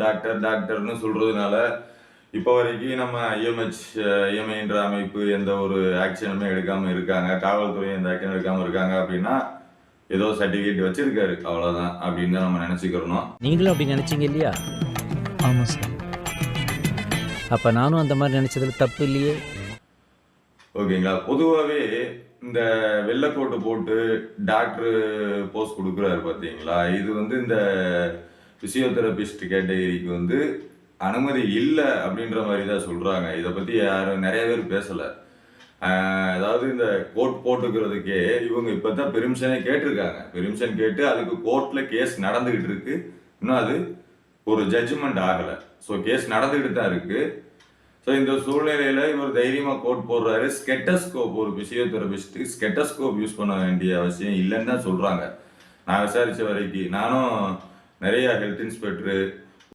Doctor டாக்டர்னு சொல்றதுனால இப்போ வரைக்கும் நம்ம ஐஎம்ஹெச் ஐஎம்ஐன்ற அமைப்பு எந்த ஒரு ஆக்ஷனுமே எடுக்காம இருக்காங்க. காவல்துறை எந்த ஆக்ஷன் எடுக்காம இருக்காங்க அப்படின்னா ஏதோ சர்டிஃபிகேட் வச்சிருக்காரு. அவ்வளவுதான் அப்படின்னு தான் நம்ம நினைச்சுக்கிறணும் நீங்களும் அப்படி நினைச்சீங்க இல்லையா? ஆமாம் சார் அப்ப நானும் அந்த மாதிரி நினைச்சதுல தப்பு இல்லையே? ஓகேங்களா? பொதுவாகவே இந்த வெள்ளைக்கோட்டு போட்டு டாக்டர் போஸ்ட் கொடுக்குறாரு பார்த்தீங்களா இது வந்து இந்த ஃபிசியோதெரபிஸ்ட் கேட்டகரிக்கு வந்து அனுமதி இல்லை அப்படின்ற மாதிரி தான் சொல்கிறாங்க இதை பற்றி யாரும் நிறைய பேர் பேசலை. அதாவது இந்த கோர்ட் போட்டுக்கிறதுக்கே இவங்க இப்போ தான் பெர்மிஷனே கேட்டிருக்காங்க. பெர்மிஷன் கேட்டு அதுக்கு கோர்ட்டில் கேஸ் நடந்துக்கிட்டு இருக்கு. இன்னும் அது ஒரு ஜட்ஜ்மெண்ட் ஆகலை. ஸோ கேஸ் நடந்துக்கிட்டு தான் இருக்குது ஸோ இந்த சூழ்நிலையில் இவர் தைரியமாக கோட் போடுறாரு. ஸ்கெட்டஸ்கோப் ஒரு பிசியோதெரபிஸ்ட்டு ஸ்கெட்டஸ்கோப் யூஸ் பண்ண வேண்டிய அவசியம் இல்லைன்னு தான் சொல்கிறாங்க நான் விசாரித்த வரைக்கும் நானும் நிறைய ஹெல்த் இன்ஸ்பெக்டரு